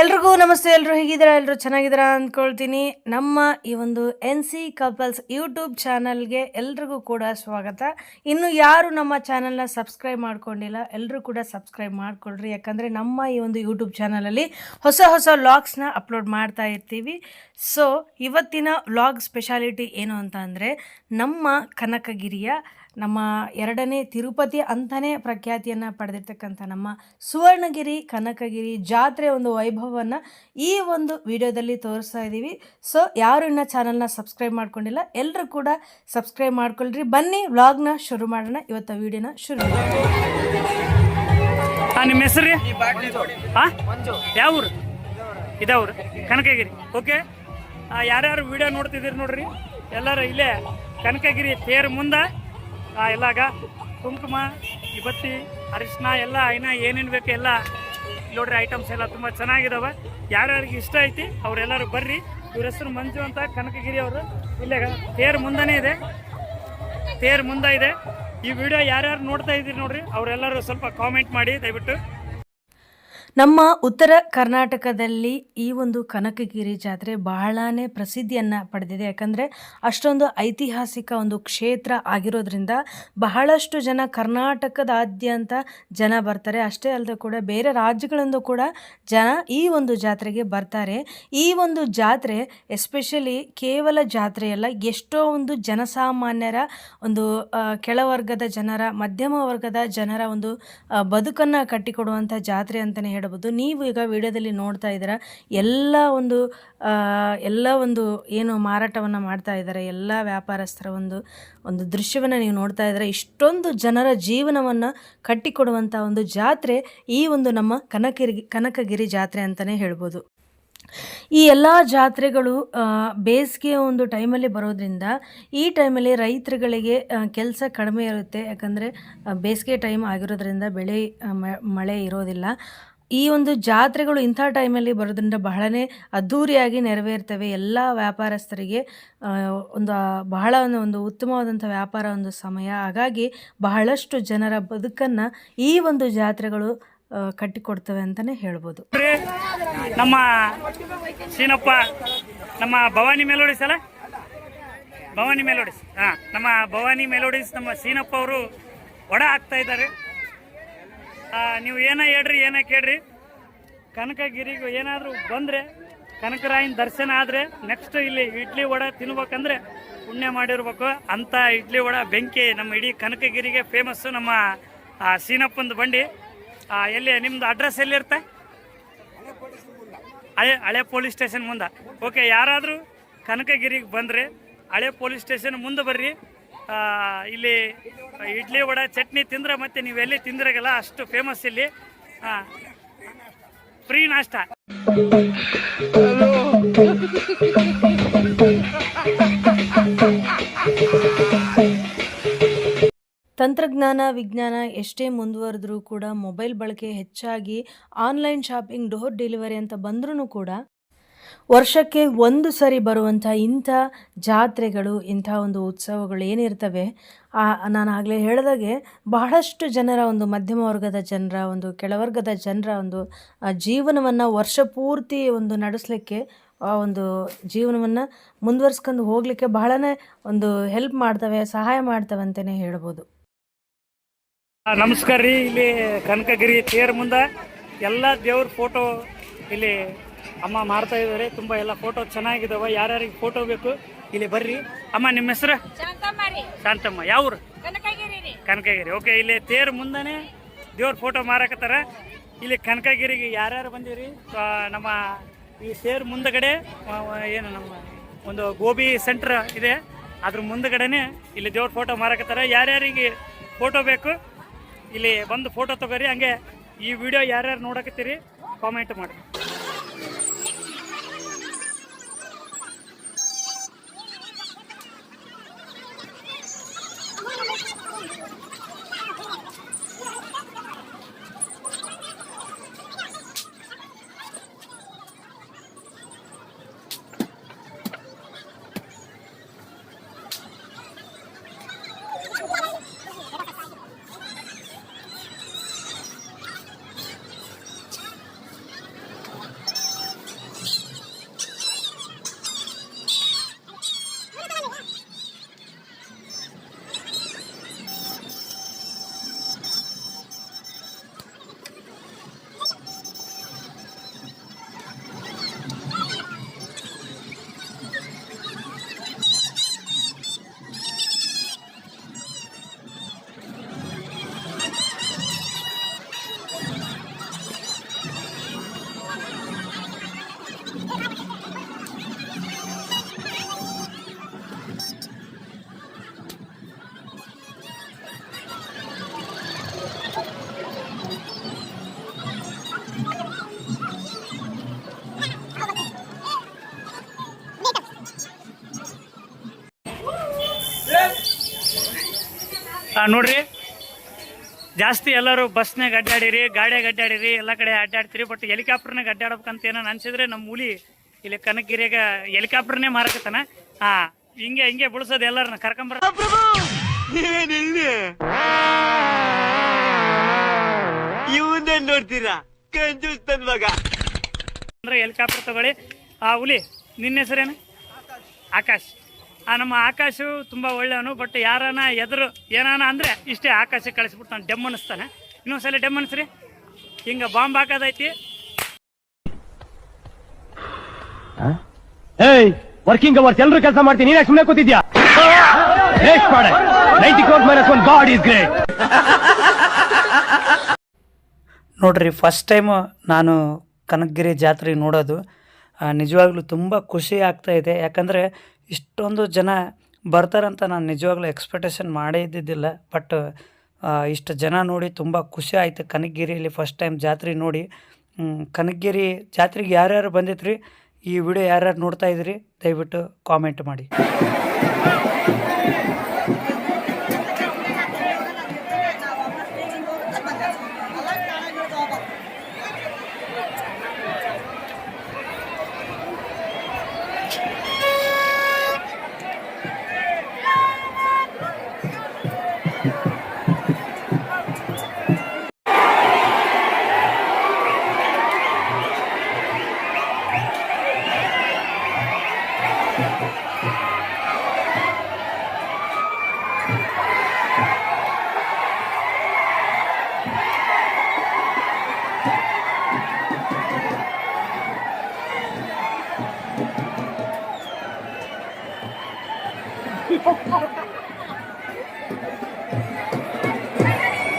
ಎಲ್ರಿಗೂ ನಮಸ್ತೆ ಎಲ್ಲರೂ ಹೇಗಿದ್ದೀರಾ? ಎಲ್ಲರೂ ಚೆನ್ನಾಗಿದ್ದೀರಾ ಅಂದ್ಕೊಳ್ತೀನಿ. ನಮ್ಮ ಈ ಒಂದು ಎನ್ ಸಿ ಕಪಲ್ಸ್ ಯೂಟ್ಯೂಬ್ ಚಾನಲ್ಗೆ ಎಲ್ರಿಗೂ ಕೂಡ ಸ್ವಾಗತ. ಇನ್ನು ಯಾರು ನಮ್ಮ ಚಾನಲ್ನ ಸಬ್ಸ್ಕ್ರೈಬ್ ಮಾಡ್ಕೊಂಡಿಲ್ಲ ಎಲ್ಲರೂ ಕೂಡ ಸಬ್ಸ್ಕ್ರೈಬ್ ಮಾಡ್ಕೊಳ್ರಿ. ಯಾಕಂದರೆ ನಮ್ಮ ಈ ಒಂದು ಯೂಟ್ಯೂಬ್ ಚಾನಲಲ್ಲಿ ಹೊಸ ಹೊಸ ವ್ಲಾಗ್ಸ್ನ ಅಪ್ಲೋಡ್ ಮಾಡ್ತಾ ಇರ್ತೀವಿ. ಸೊ, ಇವತ್ತಿನ ವ್ಲಾಗ್ ಸ್ಪೆಷಾಲಿಟಿ ಏನು ಅಂತ ಅಂದರೆ ನಮ್ಮ ಕನಕಗಿರಿಯ ನಮ್ಮ ಎರಡನೇ ತಿರುಪತಿ ಅಂತಲೇ ಪ್ರಖ್ಯಾತಿಯನ್ನು ಪಡೆದಿರ್ತಕ್ಕಂಥ ನಮ್ಮ ಸುವರ್ಣಗಿರಿ ಕನಕಗಿರಿ ಜಾತ್ರೆ ಒಂದು ವೈಭವವನ್ನು ಈ ಒಂದು ವಿಡಿಯೋದಲ್ಲಿ ತೋರಿಸ್ತಾ ಇದ್ದೀವಿ. ಸೊ ಯಾರು ಇನ್ನ ಚಾನಲ್ನ ಸಬ್ಸ್ಕ್ರೈಬ್ ಮಾಡ್ಕೊಂಡಿಲ್ಲ ಎಲ್ಲರೂ ಕೂಡ ಸಬ್ಸ್ಕ್ರೈಬ್ ಮಾಡ್ಕೊಳ್ರಿ. ಬನ್ನಿ ವ್ಲಾಗ್ನ ಶುರು ಮಾಡೋಣ. ಇವತ್ತು ವಿಡಿಯೋನ ಶುರು ನಿಮ್ಮ ಹೆಸರು ಯಾವ್ರು? ಇದಾವ್ರು ಯಾವ ಊರು. ಇದಾವ್ರು ಕನಕಗಿರಿ ಓಕೆ ಯಾರ್ಯಾರು ವಿಡಿಯೋ ನೋಡ್ತಿದ್ದೀರಿ ನೋಡ್ರಿ? ಎಲ್ಲರೂ ಇಲ್ಲೇ ಕನಕಗಿರಿ ತೇರು ಮುಂದೆ ಆ, ಎಲ್ಲಾಗ ಕುಂಕುಮ ಇವತ್ತಿ ಅರಿಶಿನ ಎಲ್ಲ ಐನಾ ಏನೇನು ಬೇಕು ಎಲ್ಲ ನೋಡ್ರಿ ಐಟಮ್ಸ್ ಎಲ್ಲ ತುಂಬ ಚೆನ್ನಾಗಿದ್ದಾವೆ ಯಾರ್ಯಾರಿಗೆ ಇಷ್ಟ ಐತಿ ಅವರೆಲ್ಲರೂ ಬರ್ರಿ. ಇವ್ರ ಹೆಸರು ಮಂಜು ಅಂತ ಕನಕಗಿರಿ ಅವರು. ಇಲ್ಲೇ ತೇರ್ ಮುಂದನೇ ಇದೆ. ತೇರ್ ಮುಂದೆ ಇದೆ. ಈ ವಿಡಿಯೋ ಯಾರ್ಯಾರು ನೋಡ್ತಾ ಇದ್ದೀರಿ ನೋಡ್ರಿ ಅವರೆಲ್ಲರೂ ಸ್ವಲ್ಪ ಕಾಮೆಂಟ್ ಮಾಡಿ ದಯವಿಟ್ಟು. ನಮ್ಮ ಉತ್ತರ ಕರ್ನಾಟಕದಲ್ಲಿ ಈ ಒಂದು ಕನಕಗಿರಿ ಜಾತ್ರೆ ಬಹಳನೇ ಪ್ರಸಿದ್ಧಿಯನ್ನು ಪಡೆದಿದೆ. ಯಾಕಂದರೆ ಅಷ್ಟೊಂದು ಐತಿಹಾಸಿಕ ಒಂದು ಕ್ಷೇತ್ರ ಆಗಿರೋದ್ರಿಂದ ಬಹಳಷ್ಟು ಜನ ಕರ್ನಾಟಕದಾದ್ಯಂತ ಜನ ಬರ್ತಾರೆ. ಅಷ್ಟೇ ಅಲ್ಲದೆ ಕೂಡ ಬೇರೆ ರಾಜ್ಯಗಳಿಂದ ಕೂಡ ಜನ ಈ ಒಂದು ಜಾತ್ರೆಗೆ ಬರ್ತಾರೆ. ಈ ಒಂದು ಜಾತ್ರೆ ಎಸ್ಪೆಷಲಿ ಕೇವಲ ಜಾತ್ರೆಯಲ್ಲ, ಎಷ್ಟೋ ಒಂದು ಜನಸಾಮಾನ್ಯರ ಒಂದು ಕೆಳವರ್ಗದ ಜನರ, ಮಧ್ಯಮ ವರ್ಗದ ಜನರ ಒಂದು ಬದುಕನ್ನು ಕಟ್ಟಿಕೊಡುವಂಥ ಜಾತ್ರೆ ಅಂತಲೇ ಹೇಳ್ಬೋದು. ನೀವು ಈಗ ವಿಡಿಯೋದಲ್ಲಿ ನೋಡ್ತಾ ಇದ್ದೀರ, ಎಲ್ಲ ಒಂದು ಎಲ್ಲ ಒಂದು ಏನು ಮಾರಾಟವನ್ನು ಮಾಡ್ತಾ ಇದ್ದಾರೆ, ಎಲ್ಲ ವ್ಯಾಪಾರಸ್ಥರ ಒಂದು ಒಂದು ದೃಶ್ಯವನ್ನು ನೀವು ನೋಡ್ತಾ ಇದ್ದೀರ, ಇಷ್ಟೊಂದು ಜನರ ಜೀವನವನ್ನು ಕಟ್ಟಿಕೊಡುವಂಥ ಒಂದು ಜಾತ್ರೆ ಈ ಒಂದು ನಮ್ಮ ಕನಕಗಿರಿ ಕನಕಗಿರಿ ಜಾತ್ರೆ ಅಂತಲೇ ಹೇಳ್ಬೋದು. ಈ ಎಲ್ಲ ಜಾತ್ರೆಗಳು ಬೇಸಿಗೆಯ ಒಂದು ಟೈಮಲ್ಲಿ ಬರೋದ್ರಿಂದ ಈ ಟೈಮಲ್ಲಿ ರೈತರುಗಳಿಗೆ ಕೆಲಸ ಕಡಿಮೆ ಇರುತ್ತೆ. ಯಾಕಂದರೆ ಬೇಸಿಗೆ ಟೈಮ್ ಆಗಿರೋದ್ರಿಂದ ಬೆಳೆ ಮಳೆ ಇರೋದಿಲ್ಲ. ಈ ಒಂದು ಜಾತ್ರೆಗಳು ಇಂಥ ಟೈಮಲ್ಲಿ ಬರೋದ್ರಿಂದ ಬಹಳನೇ ಅದ್ಧೂರಿಯಾಗಿ ನೆರವೇರ್ತವೆ. ಎಲ್ಲ ವ್ಯಾಪಾರಸ್ಥರಿಗೆ ಒಂದು ಬಹಳ ಒಂದು ಉತ್ತಮವಾದಂಥ ವ್ಯಾಪಾರ ಒಂದು ಸಮಯ. ಹಾಗಾಗಿ ಬಹಳಷ್ಟು ಜನರ ಬದುಕನ್ನು ಈ ಒಂದು ಜಾತ್ರೆಗಳು ಕಟ್ಟಿಕೊಡ್ತವೆ ಅಂತಲೇ ಹೇಳ್ಬೋದು. ನಮ್ಮ ಶ್ರೀನಪ್ಪ, ನಮ್ಮ ಭವಾನಿ ಮೆಲೋಡಿಸ್ ಅಲ್ಲ? ಭವಾನಿ ಮೆಲೋಡಿಸ್, ಹಾಂ, ನಮ್ಮ ಭವಾನಿ ಮೆಲೋಡಿಸ್, ನಮ್ಮ ಶ್ರೀನಪ್ಪ ಅವರು ಒಡ ಹಾಕ್ತಾ ಇದ್ದಾರೆ. ನೀವು ಏನ ಹೇಳ್ರಿ, ಏನ ಕೇಳ್ರಿ? ಕನಕಗಿರಿಗೂ ಏನಾದರೂ ಬಂದರೆ, ಕನಕರಾಯನ ದರ್ಶನ ಆದರೆ ನೆಕ್ಸ್ಟ್ ಇಲ್ಲಿ ಇಡ್ಲಿ ವಡ ತಿನ್ಬೇಕಂದ್ರೆ ಪುಣ್ಯ ಮಾಡಿರ್ಬೇಕು. ಅಂಥ ಇಡ್ಲಿ ವಡ ಬೆಂಕಿ ನಮ್ಮ ಇಡೀ ಕನಕಗಿರಿಗೆ ಫೇಮಸ್ಸು ನಮ್ಮ ಸೀನಪ್ಪಂದು ಬಂಡಿ. ಎಲ್ಲಿ, ನಿಮ್ದು ಅಡ್ರೆಸ್ ಎಲ್ಲಿರುತ್ತೆ ಹಳೆ ಹಳೆ ಪೊಲೀಸ್ ಸ್ಟೇಷನ್ ಮುಂದೆ. ಓಕೆ ಯಾರಾದರೂ ಕನಕಗಿರಿಗೆ ಬಂದರೆ, ಹಳೆ ಪೊಲೀಸ್ ಸ್ಟೇಷನ್ ಮುಂದೆ ಬರ್ರಿ. ಇಲ್ಲಿ ಇಡ್ಲಿ ವಡ, ಚಟ್ನಿ ತಿಂದ್ರೆ ಮತ್ತೆ ನೀವು ಎಲ್ಲಿ ತಿಂದ್ರಾಗಲ್ಲ ಅಷ್ಟು ಫೇಮಸ್ ಇಲ್ಲಿ. ಫ್ರೀ ನಾಷ್ಟ. ತಂತ್ರಜ್ಞಾನ, ವಿಜ್ಞಾನ ಎಷ್ಟೇ ಮುಂದುವರೆದ್ರೂ ಕೂಡ ಮೊಬೈಲ್ ಬಳಕೆ ಹೆಚ್ಚಾಗಿ ಆನ್ಲೈನ್ ಶಾಪಿಂಗ್ ಡೋರ್ ಡೆಲಿವರಿ ಅಂತ ಬಂದ್ರೂ ಕೂಡ ವರ್ಷಕ್ಕೆ ಒಂದು ಸರಿ ಬರುವಂಥ ಇಂಥ ಜಾತ್ರೆಗಳು, ಇಂಥ ಒಂದು ಉತ್ಸವಗಳು ಏನಿರ್ತವೆ, ಆ, ನಾನು ಆಗಲೇ ಹೇಳಿದಾಗೆ ಬಹಳಷ್ಟು ಜನರ ಒಂದು ಮಧ್ಯಮ ವರ್ಗದ ಜನರ ಒಂದು ಕೆಳವರ್ಗದ ಜನರ ಒಂದು ಜೀವನವನ್ನು ವರ್ಷ ಪೂರ್ತಿ ಒಂದು ನಡೆಸಲಿಕ್ಕೆ, ಆ, ಒಂದು ಜೀವನವನ್ನು ಮುಂದುವರ್ಸ್ಕೊಂಡು ಹೋಗಲಿಕ್ಕೆ ಬಹಳನೇ ಒಂದು ಹೆಲ್ಪ್ ಮಾಡ್ತವೆ, ಸಹಾಯ ಮಾಡ್ತವೆ ಅಂತಲೇ ಹೇಳ್ಬೋದು. ನಮಸ್ಕಾರ ರೀ, ಇಲ್ಲಿ ಕನಕಗಿರಿ ತೇರ್ ಮುಂದೆ ಎಲ್ಲ ದೇವ್ರ ಫೋಟೋ ಇಲ್ಲಿ ಅಮ್ಮ ಮಾಡ್ತಾ ಇದ್ದಾರೆ. ತುಂಬ ಎಲ್ಲ ಫೋಟೋ ಚೆನ್ನಾಗಿದಾವೆ. ಯಾರ್ಯಾರಿಗೆ ಫೋಟೋ ಬೇಕು ಇಲ್ಲಿ ಬರ್ರಿ. ಅಮ್ಮ ನಿಮ್ಮ ಹೆಸರು? ಶಾಂತಮ್ಮ. ಯಾವ ಊರು ಕನಕಗಿರಿ. ಓಕೆ ಇಲ್ಲಿ ತೇರ್ ಮುಂದನೆ ದೇವ್ರ ಫೋಟೋ ಮಾರಾಕತ್ತಾರ. ಇಲ್ಲಿ ಕನಕಗಿರಿಗೆ ಯಾರ್ಯಾರು ಬಂದಿರಿ? ನಮ್ಮ ಈ ತೇರ್ ಮುಂದಗಡೆ ಏನು ನಮ್ಮ ಒಂದು ಗೋಬಿ ಸೆಂಟ್ರ್ ಇದೆ. ಅದ್ರ ಮುಂದಗಡೆನೆ ಇಲ್ಲಿ ದೇವ್ರ ಫೋಟೋ ಮಾರಾಕತ್ತಾರ. ಯಾರ್ಯಾರಿಗೆ ಫೋಟೋ ಬೇಕು ಇಲ್ಲಿ ಬಂದು ಫೋಟೋ ತಗೋರಿ. ಹಂಗೆ ಈ ವಿಡಿಯೋ ಯಾರ್ಯಾರು ನೋಡಕತ್ತೀರಿ ಕಾಮೆಂಟ್ ಮಾಡಿ. ನೋಡ್ರಿ. ಜಾಸ್ತಿ ಎಲ್ಲರೂ ಬಸ್ನಾಗ ಅಡ್ಡಾಡಿರಿ ಗಾಡಿಯಾಗ ಅಡ್ಡಾಡಿರಿ ಎಲ್ಲ ಕಡೆ ಅಡ್ಡಾಡ್ತೀರಿ ಬಟ್ ಹೆಲಿಕಾಪ್ಟರ್ನಾಗ ಅಡ್ಡಾಡ್ಬೇಕಂತ ಏನೋ ಅನ್ಸಿದ್ರೆ ನಮ್ಮ ಹುಲಿ ಇಲ್ಲಿ ಕನಕಗಿರಿಯಾಗ ಹೆಲಿಕಾಪ್ಟರ್ನೇ ಮಾರಕತ್ತಾನ. ಹಾ ಹಿಂಗೆ ಹಿಂಗೆ ಬಿಡ್ಸೋದು ಎಲ್ಲರನ್ನ ಕರ್ಕೊಂಬರ ಇವನ್ನ ನೋಡ್ತೀರಾ? ಕಂಜೂಸ್ ನನ್ ಮಗ. ಅಂದ್ರೆ ಹೆಲಿಕಾಪ್ಟರ್ ತಗೊಳ್ಳಿ. ಆ ಹುಲಿ ನಿನ್ನ ಹೆಸರೇನು? ಆಕಾಶ್. ಆ ನಮ್ಮ ಆಕಾಶು ತುಂಬ ಒಳ್ಳೆಯವನು ಬಟ್ ಯಾರನ ಎದುರು ಏನಾನ ಅಂದರೆ ಇಷ್ಟೇ ಆಕಾಶ ಕಳಿಸ್ಬಿಟ್ಟು ನಾನು ಡೆಮ್ ಅನ್ನಿಸ್ತಾನೆ. ಇನ್ನೊಂದ್ಸಲ ಡೆಮ್ ಅನಿಸ್ರಿ ಹಿಂಗೆ ಬಾಂಬ್ ಹಾಕೋದೈತಿ. ಏಯ್ ವರ್ಕಿಂಗ್ ಅವರ್ಸ್ ಎಲ್ಲರೂ ಕೆಲಸ ಮಾಡ್ತೀನಿ ನೀನೇ ಸುಮ್ಮನೆ ಕೂತಿದ್ಯಾ? ವೇಸ್ಟ್ ಮಾಡಿ. Ninety crore minus one God is great ನೋಡ್ರಿ ಫಸ್ಟ್ ಟೈಮು ನಾನು ಕನಕಗಿರಿ ಜಾತ್ರೆ ನೋಡೋದು. ನಿಜವಾಗ್ಲೂ ತುಂಬ ಖುಷಿ ಆಗ್ತಾ ಇದೆ. ಯಾಕಂದರೆ ಇಷ್ಟೊಂದು ಜನ ಬರ್ತಾರಂತ ನಾನು ನಿಜವಾಗ್ಲೂ ಎಕ್ಸ್ಪೆಕ್ಟೇಷನ್ ಮಾಡೇ ಇದ್ದಿದ್ದಿಲ್ಲ. ಬಟ್ ಇಷ್ಟು ಜನ ನೋಡಿ ತುಂಬ ಖುಷಿ ಆಯಿತು. ಕನಕಗಿರಿಯಲ್ಲಿ ಫಸ್ಟ್ ಟೈಮ್ ಜಾತ್ರೆ ನೋಡಿ. ಕನಕಗಿರಿ ಜಾತ್ರೆಗೆ ಯಾರ್ಯಾರು ಬಂದಿದ್ರಿ? ಈ ವಿಡಿಯೋ ಯಾರ್ಯಾರು ನೋಡ್ತಾ ಇದ್ರಿ? ದಯವಿಟ್ಟು ಕಾಮೆಂಟ್ ಮಾಡಿ.